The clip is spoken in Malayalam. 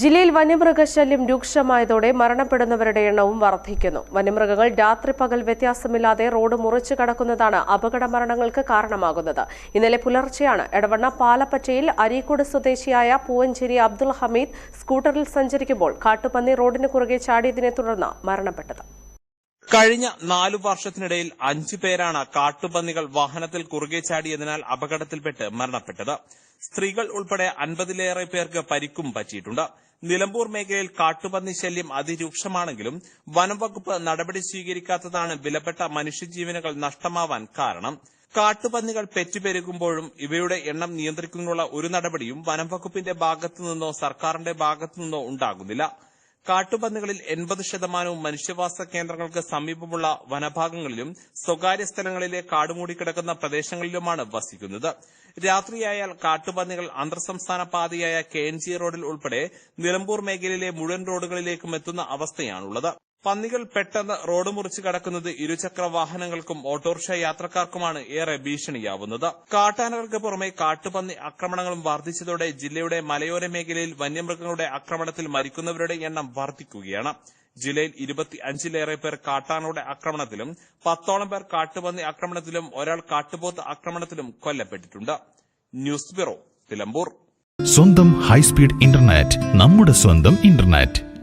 ജില്ലയിൽ വന്യമൃഗശല്യം രൂക്ഷമായതോടെ മരണപ്പെടുന്നവരുടെ എണ്ണവും വർദ്ധിക്കുന്നു. വന്യമൃഗങ്ങൾ രാത്രി പകൽ വ്യത്യാസമില്ലാതെ റോഡ് മുറിച്ചു കടക്കുന്നതാണ് അപകട മരണങ്ങൾക്ക് കാരണമാകുന്നത്. ഇന്നലെ പുലർച്ചെയാണ് എടവണ്ണ പാലപ്പറ്റയിൽ അരീക്കോട് സ്വദേശിയായ പൂവഞ്ചേരി അബ്ദുൾ ഹമീദ് സ്കൂട്ടറിൽ സഞ്ചരിക്കുമ്പോൾ കാട്ടുപന്നി റോഡിന് കുറുകെ ചാടിയതിനെ തുടർന്ന് മരണപ്പെട്ടത്. കഴിഞ്ഞ നാലു വർഷത്തിനിടയിൽ അഞ്ചു പേരാണ് കാട്ടുപന്നികൾ വാഹനത്തിൽ കുറുകെ ചാടിയതിനാൽ അപകടത്തിൽപ്പെട്ട് മരണപ്പെട്ടത്. സ്ത്രീകൾ ഉൾപ്പെടെ അൻപതിലേറെ പേർക്ക് പരിക്കും പറ്റിയിട്ടുണ്ട്. നിലമ്പൂർ മേഖലയിൽ കാട്ടുപന്നി ശല്യം അതിരൂക്ഷമാണെങ്കിലും വനം വകുപ്പ് നടപടി സ്വീകരിക്കാത്തതാണ് വിലപ്പെട്ട മനുഷ്യജീവനുകൾ നഷ്ടമാവാൻ കാരണം. കാട്ടുപന്നികൾ പെറ്റുപെരുകുമ്പോഴും ഇവയുടെ എണ്ണം നിയന്ത്രിക്കുന്നതിനുള്ള ഒരു നടപടിയും വനം വകുപ്പിന്റെ ഭാഗത്തു നിന്നോ സർക്കാരിന്റെ ഭാഗത്തു നിന്നോ ഉണ്ടാകുന്നില്ല. കാട്ടുപന്നികളിൽ എൺപത് ശതമാനവും മനുഷ്യവാസ കേന്ദ്രങ്ങൾക്ക് സമീപമുള്ള വനഭാഗങ്ങളിലും സ്വകാര്യ സ്ഥലങ്ങളിലെ കാടുമൂടിക്കിടക്കുന്ന പ്രദേശങ്ങളിലുമാണ് വസിക്കുന്നത്. രാത്രിയായാൽ കാട്ടുപന്നികൾ അന്തർസംസ്ഥാന പാതയായ കെ എൻ ജി റോഡിൽ ഉൾപ്പെടെ നിലമ്പൂർ മേഖലയിലെ മുഴുവൻ റോഡുകളിലേക്കും എത്തുന്ന അവസ്ഥയാണുള്ളത്. പന്നികൾ പെട്ടെന്ന് റോഡ് മുറിച്ച് കടക്കുന്നത് ഇരുചക്ര വാഹനങ്ങൾക്കും ഓട്ടോറിക്ഷ യാത്രക്കാർക്കുമാണ് ഏറെ ഭീഷണിയാവുന്നത്. കാട്ടാനകൾക്ക് പുറമെ കാട്ടുപന്നി ആക്രമണങ്ങളും വർദ്ധിച്ചതോടെ ജില്ലയുടെ മലയോര മേഖലയിൽ വന്യമൃഗങ്ങളുടെ ആക്രമണത്തിൽ മരിക്കുന്നവരുടെ എണ്ണം വർദ്ധിക്കുകയാണ്. ജില്ലയിൽ ഇരുപത്തി അഞ്ചിലേറെ പേർ കാട്ടാനയുടെ ആക്രമണത്തിലും പത്തോളം പേർ കാട്ടുപന്നി ആക്രമണത്തിലും ഒരാൾ കാട്ടുപോത്ത് ആക്രമണത്തിലും കൊല്ലപ്പെട്ടിട്ടുണ്ട്. News bureau Nilambur. സ്വന്തം ഹൈസ്പീഡ് ഇന്റർനെറ്റ് നമ്മുടെ സ്വന്തം ഇന്റർനെറ്റ്.